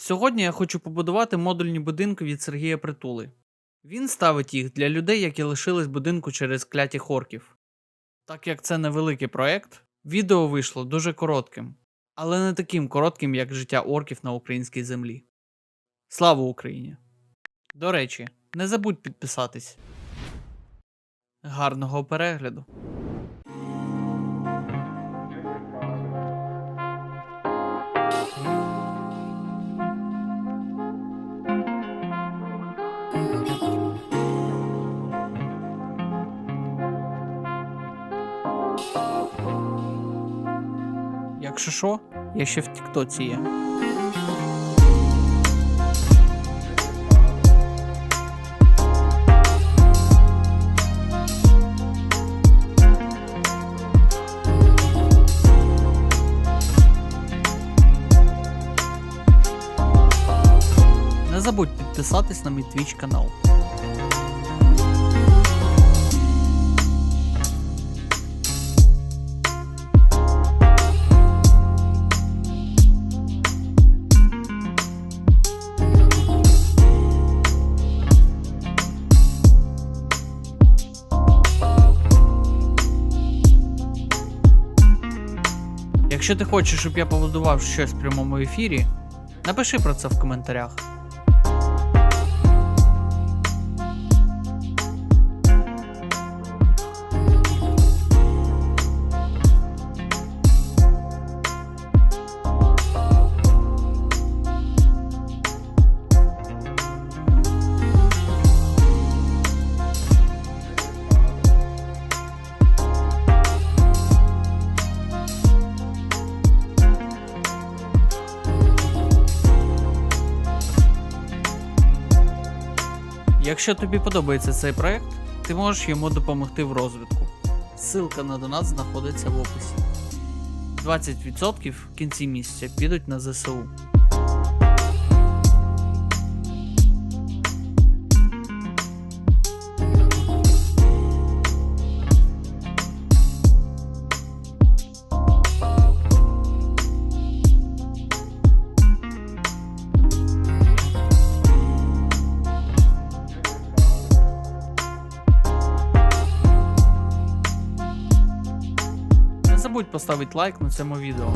Сьогодні я хочу побудувати модульні будинки від Сергія Притули. Він ставить їх для людей, які лишились будинку через клятіх орків. Так як це невеликий проект, відео вийшло дуже коротким, але не таким коротким, як життя орків на українській землі. Слава Україні! До речі, не забудь підписатись. Гарного перегляду! Якщо що, я ще в Тіктоці є. Не забудь підписатись на мій твіч канал. Якщо ти хочеш, щоб я побудував щось в прямому ефірі, напиши про це в коментарях. Якщо тобі подобається цей проект, ти можеш йому допомогти в розвитку. Ссылка на донат знаходиться в описі. 20% в кінці місяця підуть на ЗСУ. Забудь поставити лайк на цьому відео.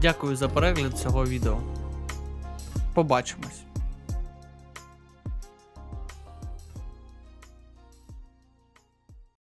Дякую за перегляд цього відео. Побачимось.